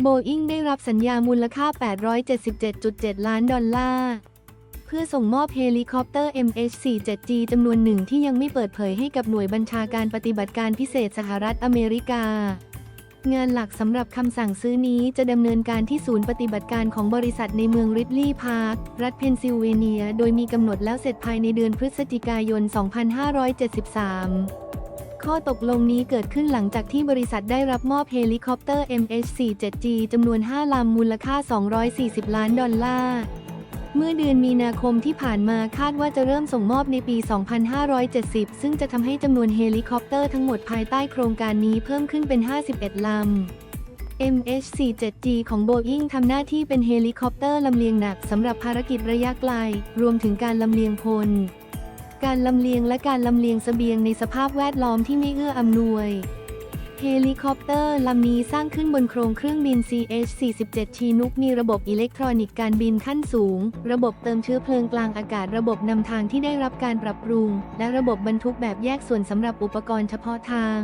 โบอิงได้รับสัญญามูลค่า 877.7 ล้านดอลลาร์ เพื่อส่งมอบเฮลิคอปเตอร์ MH47G จำนวนหนึ่งที่ยังไม่เปิดเผยให้กับหน่วยบัญชาการปฏิบัติการพิเศษสหรัฐอเมริกา งานหลักสำหรับคำสั่งซื้อนี้จะดำเนินการที่ศูนย์ปฏิบัติการของบริษัทในเมืองริดลีย์พาร์ค รัฐเพนซิลเวเนีย โดยมีกำหนดแล้วเสร็จภายในเดือนพฤศจิกายน 2573 ข้อตกลงนี้เกิดขึ้นหลังจากที่บริษัทได้รับมอบเฮลิคอปเตอร์ MH47G จำนวน 5ลำมูลค่า 240 ล้านดอลลาร์ เมื่อเดือนมีนาคมที่ผ่านมาคาดว่าจะเริ่มส่งมอบในปี 2570 ซึ่งจะทำให้จำนวนเฮลิคอปเตอร์ทั้งหมดภายใต้โครงการนี้เพิ่มขึ้นเป็น 51 ลำ MH47G ของ Boeing ทำหน้าที่เป็นเฮลิคอปเตอร์ลำเลียงหนักสำหรับภารกิจระยะไกล รวมถึงการลำเลียงพล การลำเลียงและการลำเลียงเสบียงในสภาพแวดล้อมที่ไม่เอื้ออำนวยเฮลิคอปเตอร์ลำนี้สร้างขึ้นบนโครงเครื่องบิน CH-47 ชีนุกมีระบบอิเล็กทรอนิกส์การบินขั้นสูง ระบบเติมเชื้อเพลิงกลางอากาศ ระบบนำทางที่ได้รับการปรับปรุง และระบบบรรทุกแบบแยกส่วนสำหรับอุปกรณ์เฉพาะทาง